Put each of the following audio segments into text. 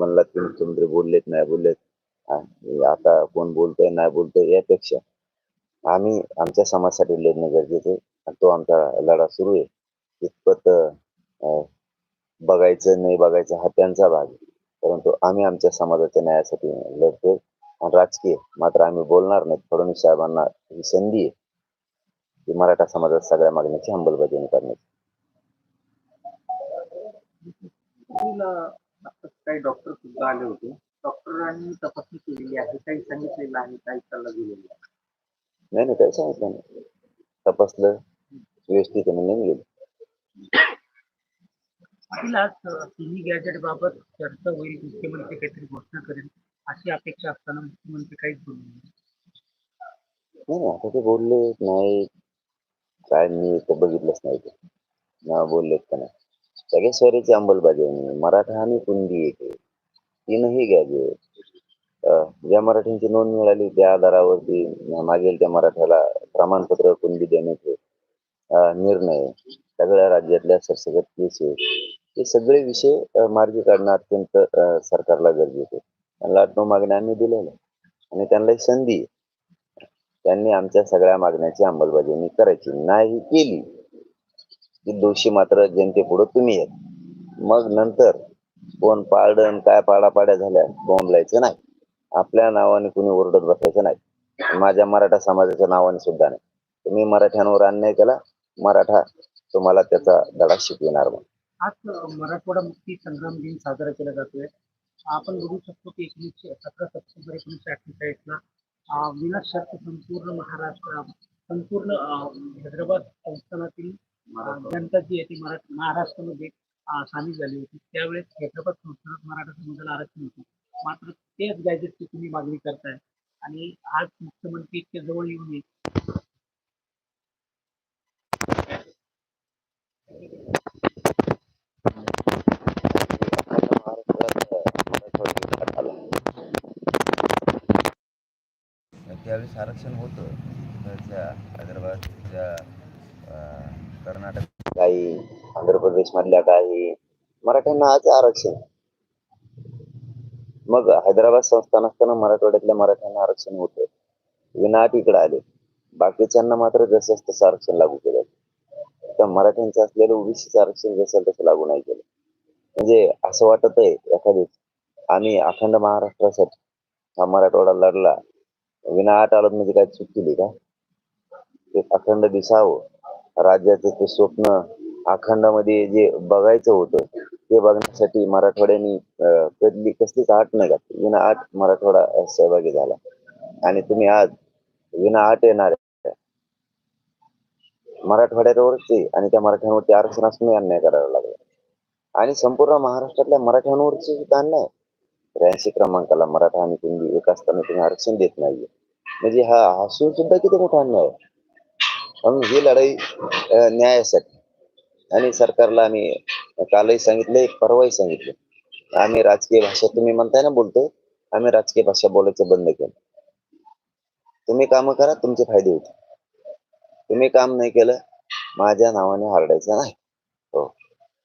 म्हणला तुम्ही तुम्ही बोललेत नाही बोललेत. आता कोण बोलतोय नाही बोलतोय यापेक्षा. आम्ही आमच्या समाजासाठी लढणं गरजेचं आहे. तो आमचा लढा सुरू आहे. इतपत बघायचं नाही बघायचं हा त्यांचा भाग आहे. परंतु आम्ही आमच्या समाजाच्या न्यायासाठी लढतोय. आणि राजकीय मात्र आम्ही बोलणार नाही फडणवीस साहेबांना ही संधी आहे. की मराठा समाजात सगळ्या मागण्याची अंमलबजावणी करण्याची. काही डॉक्टर सुद्धा आले होते. डॉक्टरांनी तपासणी केलेली आहे. काही सांगितलेलं आहे काही सल्ला दिलेला आहे. नाही नाही काही सांगितलं नाही. तपासलं व्यवस्थित आहे म्हणून गेलं. पाटील आज तिन्ही गॅजेट बाबत चर्चा होईल मुख्यमंत्री काहीतरी घोषणा करेल अशी अपेक्षा असताना मुख्यमंत्री काहीच बोलले नाही. नाही नाही आता ते बोलले नाही काय मी तर बघितलंच नाही ते. ना बोललेत का नाही? सगळ्या अंमलबजावणी मराठा आणि कुंदी एक तीनही गॅजेट ज्या मराठ्यांची नोंद मिळाली त्या आधारावरती मागील त्या मराठ्याला प्रमाणपत्र कुंडी देण्याचे निर्णय सगळ्या राज्यातल्या सरसगत केसेस हे सगळे विषय मार्गी काढणं अत्यंत सरकारला गरजेचं आहे. त्यांना आठ नऊ मागण्या आम्ही दिलेल्या आणि त्यांना एक संधी आहे. त्यांनी आमच्या सगळ्या मागण्याची अंमलबजावणी करायची. नाही केली की दोषी मात्र जनतेपुढे तुम्ही आहेत मग नंतर कोण पारडण काय पाडापाड्या झाल्या बोंबलायचं नाही. आपल्या नावाने कुणी ओरडत बसायचं नाही. माझ्या मराठा समाजाच्या नावाने सुद्धा नाही. तुम्ही मराठ्यांवर अन्याय केला मराठा तुम्हाला त्याचा धडा शिकविणार मग आज मराठवाडा मुक्ती संग्राम दिन साजरा केला जातोय. आपण बघू शकतो की एकोणीसशे सतरा सप्टेंबर एकोणीसशे अठ्ठेचाळीसला अं, विनाशर्त संपूर्ण महाराष्ट्र संपूर्ण हैदराबाद संस्थानातील अं, जनता जी आहे ती मरा महाराष्ट्रामध्ये सामील झाली होती. त्यावेळेस हैदराबाद संस्थानात मराठा समाजाला आरक्षण होते. मात्र तेच गॅजेटची तुम्ही मागणी करताय. आणि आज मुख्यमंत्री इतके जवळ येऊन त्यावेळेस आरक्षण होतं. त्या हैदराबाद त्या अं, कर्नाटक. काही आंध्र प्रदेश मधल्या काही मराठ्यांना आज आरक्षण. मग हैदराबाद संस्थान असताना मराठवाड्यातल्या मराठ्यांना आरक्षण होते विनाट इकडे आले. बाकीच्यांना मात्र जसं तसं आरक्षण लागू केलं. तर मराठ्यांचं असलेलं ओबीसीचं आरक्षण जसं तसं लागू नाही केलं. म्हणजे असं वाटत आहे एखादी आम्ही अखंड महाराष्ट्रासाठी हा मराठवाडा लढला. विनाट आलो म्हणजे काय चूक केली का? एक अखंड दिसावं. राज्याचं ते स्वप्न अखंडामध्ये जे बघायचं होतं ते बघण्यासाठी मराठवाड्याने कधी कधली कसलीच आट नाही घातली विना आठ मराठवाडा सहभागी झाला. आणि तुम्ही आज विना आठ येणार मराठवाड्यावरती आणि त्या मराठ्यांवरती आरक्षण असूनही अन्याय करायला लागला. आणि संपूर्ण महाराष्ट्रातल्या मराठ्यांवरची सुद्धा अन्याय. त्र्याऐंशी क्रमांकाला मराठा आणि कुंडी एक असताना तुम्ही आरक्षण देत नाहीये. म्हणजे हा हसून सुद्धा किती मोठा अन्याय आहे. म्हणून ही लढाई न्यायासाठी. आणि सरकारला आम्ही कालही सांगितले परवाही सांगितले. आम्ही राजकीय भाषा तुम्ही म्हणताय ना बोलतोय आम्ही राजकीय भाषा बोलायचं बंद केलं. तुम्ही काम करा तुमचे फायदे होते तुम्ही काम नाही केलं माझ्या नावाने हारडायचं नाही. हो.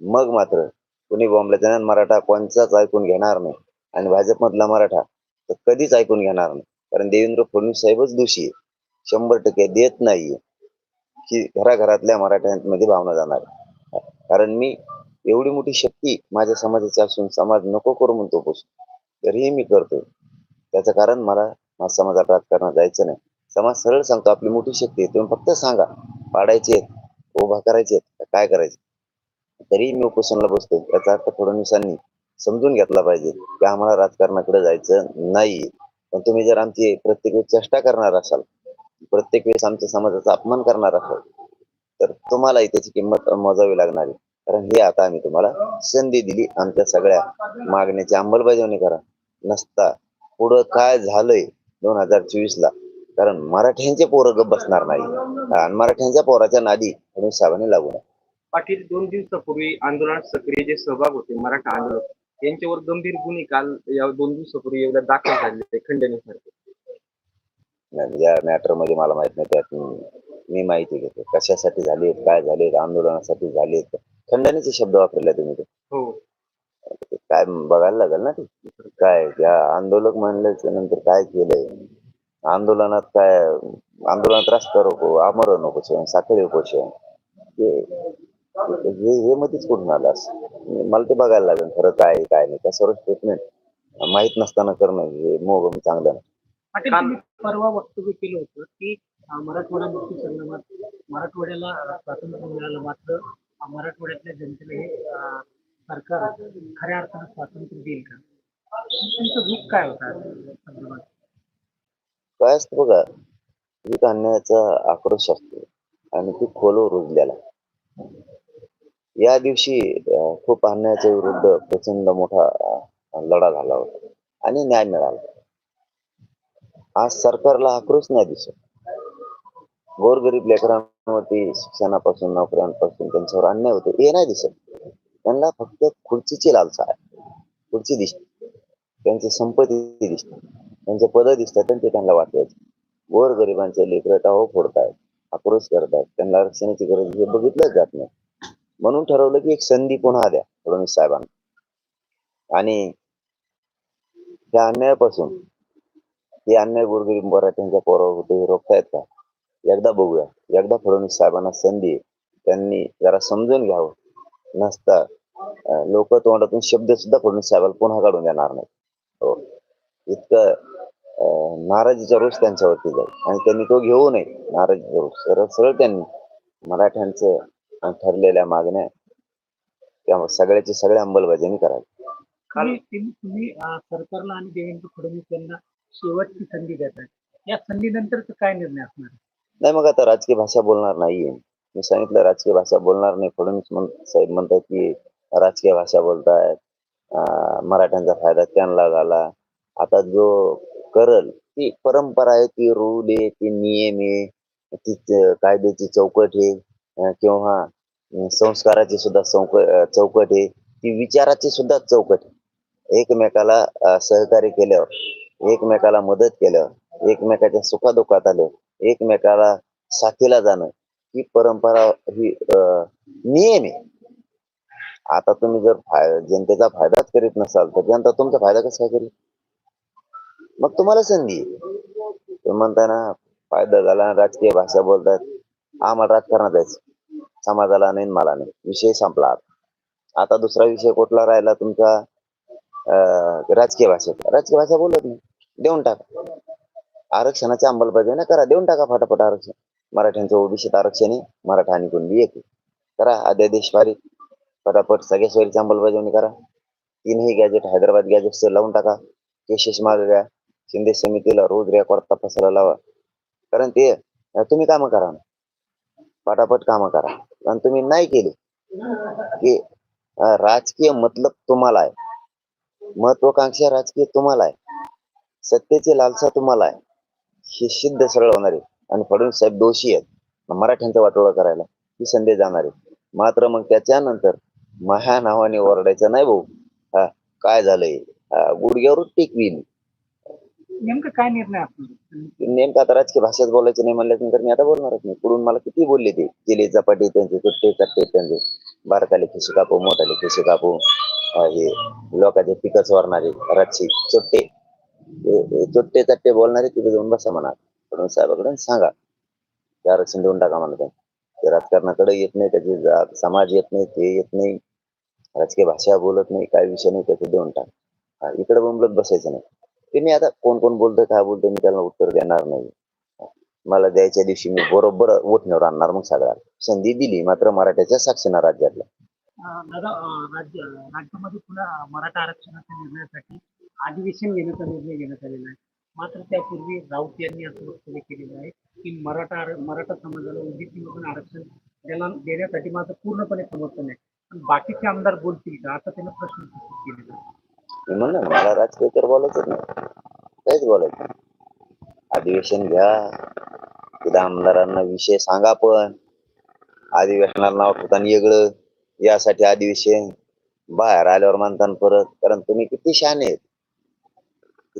मग मात्र कुणी बॉम्बला नाही मराठा कोणचाच ऐकून घेणार नाही. आणि भाजपमधला मराठा तर कधीच ऐकून घेणार नाही. कारण देवेंद्र फडणवीस साहेबच दोषी आहे. शंभर टक्के देत नाहीये. की घराघरातल्या मराठ्यांमध्ये भावना जाणार. कारण मी एवढी मोठी शक्ती माझ्या समाजाची असून समाज नको करू म्हणतो बसून तरीही मी करतोय. त्याचं कारण मला माझ्या समाजात राजकारणात जायचं नाही. समाज सरळ सांगतो आपली मोठी शक्ती आहे. तुम्ही फक्त सांगा पाडायचे आहेत उभा करायचे आहेत काय करायचे? तरीही मी उपोषणला बसतो याचा अर्थ फडणवीसांनी समजून घेतला पाहिजे की आम्हाला राजकारणाकडे जायचं नाही पण तुम्ही जर आमची प्रत्येक चेष्टा करणार असाल प्रत्येक वेळेस आमच्या समाजाचा अपमान करणार आहोत तर तुम्हालाही त्याची किंमत मोजावी लागणार आहे. कारण हे आता आम्ही तुम्हाला संधी दिली. आमच्या सगळ्या मागण्याची अंमलबजावणी करा. नसता पुढं काय झालंय दोन हजार चोवीस ला कारण मराठ्यांचे पोरं गप बसणार नाही. आणि मराठ्यांच्या पोराच्या नादी म्हणून साहेबांनी लागू नये पाटील दोन दिवसापूर्वी आंदोलनात सक्रिय जे सहभाग होते मराठा आंदोलन यांच्यावर गंभीर गुन्हे काल या दोन दिवसापूर्वी एवढ्या दाखल झाले खंडणीसारखे. नाही, या मॅटरमध्ये मला माहीत नाही त्यात मी- माहिती घेतो. कशासाठी झाले काय झाले आंदोलनासाठी झाले खंडणीचे शब्द वापरले तुम्ही ते. हो. काय बघायला लागेल ना ते? काय त्या आंदोलक म्हणल्याच्या नंतर काय केलंय? आंदोलनात काय आंदोलनात रस्ता रोको आमरण उपोषण साखळी उपोषण हे हे मध्येच कुठून आलं असं? मला ते बघायला लागेल खरं काय काय नाही. त्याच्यावर स्टेटमेंट माहीत नसताना करणं हे मोग चांगलं नाही. पाटील काल- तुम्ही परवा वक्तव्य केलं होतं की मराठवाडा मुक्ती संग्रामात मराठवाड्याला स्वातंत्र्य मिळालं मात्र मराठवाड्यातल्या जनतेला हे सरकार खऱ्या अर्थानं स्वातंत्र्य देईल का? तुमचं रूप काय होता संदर्भात काय असतं बघा. विक आणण्याचा आक्रोश असतो आणि ती खोलवर रुजलेला या दिवशी खूप अन्यायाच्या विरुद्ध प्रचंड मोठा लढा झाला होता आणि न्याय मिळाला. आज सरकारला आक्रोश नाही दिसत. गोरगरीब लेकरांवरती शिक्षणापासून नोकऱ्यांपासून त्यांच्यावर अन्याय होतो हे नाही दिसत. त्यांना फक्त खुर्चीची लालसा आहे. खुर्ची दिसते. त्यांची संपत्ती दिसते. त्यांचे पद दिसतात आणि ते त्यांना वाटवायचे गोर गरिबांचे लेकरं टाहो फोडतायत आक्रोश करतायत त्यांना आरक्षणाची गरज हे बघितलंच जात नाही. म्हणून ठरवलं की एक संधी पुन्हा द्या फडणवीस साहेबांना. आणि त्या अन्यायापासून ते अन्याय गोरगरीब मराठ्यांच्या पोरावर होते रोखतायत का एकदा बघूया. एकदा फडणवीस साहेबांना संधी त्यांनी जरा समजून घ्यावं. नसता लोक तोंडातून शब्द सुद्धा फडणवीस साहेबाला पुन्हा काढून देणार नाही हो. इतकं नाराजीचा रोष त्यांच्यावरती जाईल. आणि त्यांनी तो घेऊ नये नाराजीचा रोष. सरळ सरळ त्यांनी मराठ्यांचं ठरलेल्या मागण्या त्या सगळ्याची सगळ्या अंमलबजावणी करावी. तुम्ही- सरकारला आणि देवेंद्र फडणवीस यांना शेवटची संधी देतात. या संधीनंतरच काय निर्णय असणार? नाही मग आता राजकीय भाषा बोलणार नाहीये. मी सांगितलं राजकीय भाषा बोलणार नाही. फडणवीस साहेब म्हणतात की राजकीय भाषा बोलतायत. मराठ्यांचा फायदा त्यांना झाला. आता जो करल ती परंपरा आहे ती रूल आहे ती नियम आहे. ती कायद्याची चौकट आहे. किंवा संस्काराची सुद्धा चौक चौकट आहे. ती विचाराची सुद्धा चौकट आहे. एकमेकाला सहकार्य केल्यावर. एकमेकाला मदत केलं एकमेकाच्या सुखादुखात आलं एकमेकाला साथीला जाणं ही परंपरा ही अं, नियम. आहे आता तुम्ही जर फाय- जनतेचा फायदाच करीत नसाल तर जनता तुमचा फायदा कसा करेल? मग तुम्हाला संधी म्हणताय ना फायदा झाला राजकीय भाषा बोलतात. आम्हाला राजकारणात जायचं. समाजाला नाही मला नाही. विषय संपला आता. आता दुसरा विषय कुठला राहिला तुमचा? अं, राजकीय भाषेत राजकीय भाषा बोलत नाही. देऊन टाका. आरक्षणाची अंमलबजावणी करा देऊन टाका फटाफट आरक्षण. मराठ्यांचं ओबीसीत आरक्षण आहे मराठा आणि कुणबी येते करा अध्यादेश पारित फटाफट सगळ्या सोयीची अंमलबजावणी करा. तीनही गॅजेट हैदराबाद गॅजेटचं लावून टाका. केसेस मागे द्या शिंदे समितीला रोज रेकॉर्ड तपासायला लावा. कारण ते तुम्ही कामं करा पटापट कामं करा. कारण तुम्ही नाही केली की राजकीय मतलब तुम्हाला आहे. महत्वाकांक्षा राजकीय तुम्हाला आहे. सत्तेची लालसा तुम्हाला आहे. हे सिद्ध सरळ होणार आहे. आणि फडणवीस साहेब दोषी आहेत. मराठ्यांचा वाटोळा करायला ही संधी जाणार आहे. मात्र मग त्याच्यानंतर महा नावाने ओरडायचं नाही भाऊ. हा काय झालंय? गुडघ्यावर टेकवीन नेमकं काय निर्णय? नेमकं आता राजकीय भाषेत बोलायचं नाही म्हणल्यानंतर मी आता बोलणारच नाही. पुढून मला किती बोलले ते? जिले चपाटे त्यांचे चुट्टे चट्टे त्यांचे. बारकाले खिशी कापू मोठाले खिशी कापू हे लोकांचे पिकं चोरणारे रातची चुट्टे. चुट्टे चट्टे बोलणारे तिथे जाऊन बसा म्हणा. फडणवीस साहेबाकडे सांगा. ते आरक्षण देऊन टाका म्हणा ते राजकारणाकडे येत नाही त्याचे समाज येत नाही ते येत नाही. राजकीय भाषा बोलत नाही काय विषय नाही त्याचे देऊन टाक. इकडे बोंबलत बसायचं नाही. की मी आता कोण कोण बोलतोय काय बोलतोय मी त्याला उत्तर देणार नाही. मला द्यायच्या दिवशी मी बरोबर उठण्यावर आणणार मग सगळ्या संधी दिली मात्र मराठ्याच्या साक्षीना राज्यातल्या दादा राज्य राज्यामध्ये पुन्हा मराठा आरक्षणाच्या निर्णयासाठी अधिवेशन घेण्याचा निर्णय घेण्यात आलेला आहे. मात्र त्यापूर्वी राऊत यांनी असं वक्तव्य केलेलं आहे की मराठा आर- मराठा समाजाला ओबीसीमधून आरक्षण त्याला देण्यासाठी माझं पूर्णपणे समर्थन आहे. पण बाकीचे आमदार बोलतील का? असा त्यांना प्रश्न उपस्थित केलेला आहे म्हणलं मला राजकीय तर बोलायचं नाही. काहीच बोलायचं अधिवेशन घ्या. तिथं आमदारांना विषय सांगा पण. अधिवेशनाला नाव ठेवताना वेगळं यासाठी अधिवेशन. बाहेर आल्यावर म्हणताना परत. कारण तुम्ही किती शहाणे आहेत.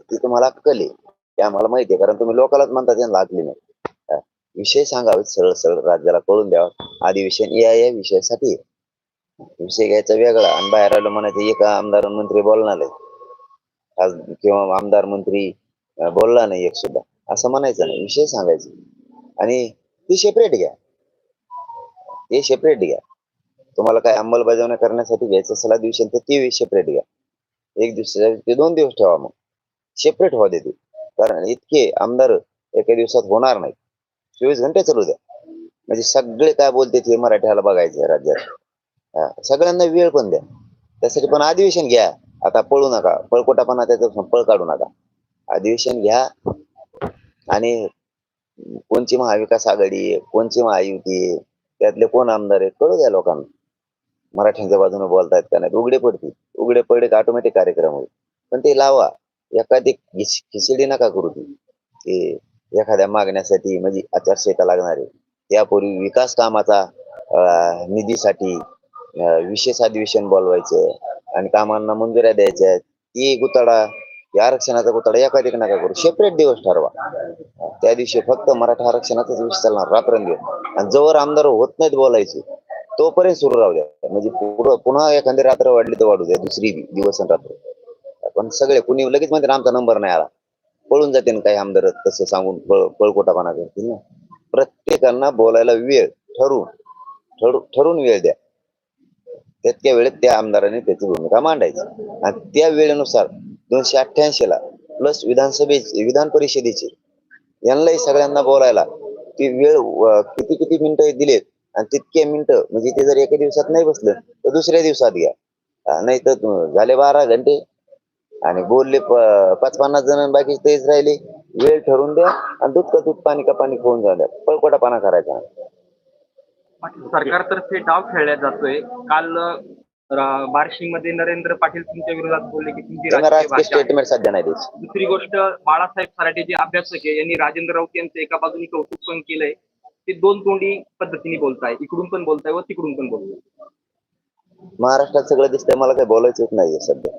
ती तुम्हाला अक्कल आहे ते आम्हाला माहिती आहे कारण तुम्ही लोकांनाच म्हणता त्यांना लागली नाही. विषय सांगावे सरळ सरळ राज्याला कळून द्यावा. अधिवेशन या या विषयासाठी विषय घ्यायचा वेगळा आणि बाहेर आलो म्हणायचं एक आमदार मंत्री बोलणार आज किंवा आमदार मंत्री बोलला नाही एक सुद्धा. असं म्हणायचं नाही. विषय सांगायचं. आणि ती सेपरेट घ्या. ते सेपरेट घ्या. तुम्हाला काय अंमलबजावणी करण्यासाठी घ्यायचं सल्ला दिवशी ते सेपरेट घ्या. एक दिवसाच्या ते दोन दिवस ठेवा मग. सेपरेट व्हा देते कारण इतके आमदार एका दिवसात होणार नाही चोवीस घंटे चालू द्या. म्हणजे सगळे काय बोलते ते मराठ्याला बघायचं राज्यात. सगळ्यांना वेळ पण द्या. त्यासाठी पण अधिवेशन घ्या. आता पळू नका. पळकोटापणा त्याचा पळ काढू नका. अधिवेशन घ्या. आणि कोणची महाविकास आघाडी आहे कोणची महायुती आहे त्यातले कोण आमदार आहे कळू द्या लोकांना. मराठ्यांच्या बाजूने बोलतायत का नाही उघडे पडतील. उघडे पडले ऑटोमॅटिक कार्यक्रम होईल. पण ते लावा. एखादी खिचडी नका करू ती ते एखाद्या मागण्यासाठी म्हणजे आचारसंहिता लागणार. आहे त्यापूर्वी विकास कामाचा निधीसाठी विशेष अधिवेशन बोलवायचं आणि कामांना मंजुऱ्या द्यायच्या. ती गुताडा या आरक्षणाचा गुताडा एखादी नका करू. सेपरेट दिवस ठरवा. त्या दिवशी फक्त मराठा आरक्षणाचाच विषय चालणार. रात्रंदिवस. आणि जवळ आमदार होत नाहीत बोलायचे तोपर्यंत सुरू राहू द्या. म्हणजे पुढं पुन्हा एखादी रात्र वाढली तर वाढू द्या. दुसरी दिवस आणि रात्र. पण सगळे कुणी लगेच म्हणते आमचा नंबर नाही आला. पळून जाते काही आमदार तसं सांगून पळकोटापणा करतील ना. प्रत्येकांना बोलायला वेळ ठरवून ठरू ठरून वेळ द्या. तितक्या वेळेत त्या आमदाराने त्याची भूमिका मांडायची. आणि त्या वेळेनुसार दोनशे अठ्ठ्याऐंशी ला प्लस विधानसभेची विधान परिषदेचे यांनाही सगळ्यांना बोलायला ती वेळ किती किती मिनिटं दिलेत आणि तितके मिनिटं म्हणजे ते जर एका दिवसात नाही बसलं तर दुसऱ्या दिवसात घ्या. नाही तर झाले बारा घंटे आणि बोलले पाच पन्नास जण बाकी तेच राहिले. वेळ ठरवून द्या आणि दूध का दूध पाणी का पाणी खाऊन जाऊ द्या पळकोटापणा करायचा. सरकारतर्फे डाव खेळला जातोय. काल बार्शिंगमध्ये नरेंद्र पाटील तुमच्या विरोधात बोलले की तुमची. स्टेटमेंट सध्या नाही दुसरी गोष्ट बाळासाहेब सराटे जे अभ्यासक आहे. यांनी राजेंद्र राऊत यांचं एका बाजूने कौतुक पण केलंय. ते दोन तोंडी पद्धतीने बोलताय. इकडून पण बोलताय व तिकडून पण बोलताय. महाराष्ट्रात सगळं दिसतंय. मला काही बोलायचंच नाहीये सध्या.